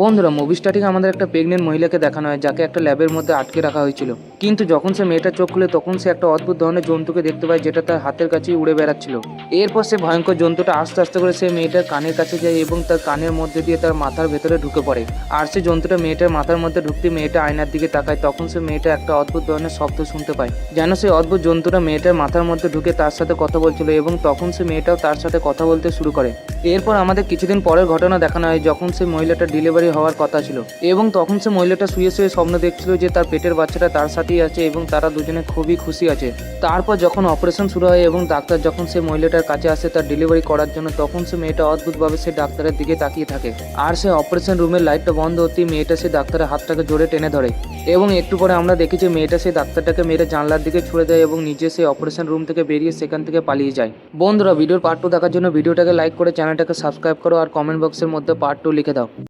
বন্ধুরা movie starting আমাদের একটা প্রেগনেন্ট মহিলাকে দেখানো হয়, যাকে একটা ল্যাবের মধ্যে আটকে রাখা হয়েছিল। কিন্তু যখন সে মেয়েটা চোখ খুলে তখন সে একটা অদ্ভুত ধরনের জন্তুকে দেখতে পায় যেটা তার হাতের কাছেই উড়ে বেড়াচ্ছিল। এরপর সে ভয়ঙ্কর জন্তুটা আস্তে আস্তে করে সে মেয়েটার কানের কাছে যায় এবং তার কানের মধ্যে দিয়ে তার মাথার ভেতরে ঢুকে পড়ে। আর সে জন্তুটা মেয়েটার মাথার মধ্যে ঢুকতে মেয়েটা আয়নার দিকে তাকায়, তখন সে মেয়েটা একটা অদ্ভুত ধরনের শব্দ শুনতে পায়। যেন সেই অদ্ভুত জন্তুটা মেয়েটার মাথার মধ্যে ঢুকে তার সাথে কথা বলছিল এবং তখন সে মেয়েটাও তার সাথে কথা বলতে শুরু করে। এরপর আমাদের কিছুদিন পরের ঘটনা দেখানো হয় যখন সেই মহিলাটা ডেলিভারি হওয়ার কথা ছিল। এবং তখন সে মহিলাটা শুয়ে শুয়ে স্বপ্ন দেখছিল যে তার পেটের বাচ্চাটা তার সাথেই আছে এবং তারা দুজনে খুবই খুশি আছে। তারপর যখন অপারেশন শুরু হয় এবং ডাক্তার যখন সে মহিলাটার কাছে আসে তার ডেলিভারি করার জন্য, তখন সে মেয়েটা অদ্ভুতভাবে সে ডাক্তারের দিকে তাকিয়ে থাকে। আর সে অপারেশন রুমের লাইটটা বন্ধ হতেই মেয়েটা সে ডাক্তারের হাতটাকে জোরে টেনে ধরে। এবং একটু পরে আমরা দেখি যে মেয়েটা সেই ডাক্তারটাকে মেরে জানলার দিকে ছুড়ে দেয় এবং নিজে সেই অপারেশন রুম থেকে বেরিয়ে সেখান থেকে পালিয়ে যায়। বন্ধুরা, ভিডিওর পার্ট টু দেখার জন্য ভিডিওটাকে লাইক করে চ্যানেলটাকে সাবস্ক্রাইব করো আর কমেন্ট বক্সের মধ্যে পার্ট টু লিখে দাও।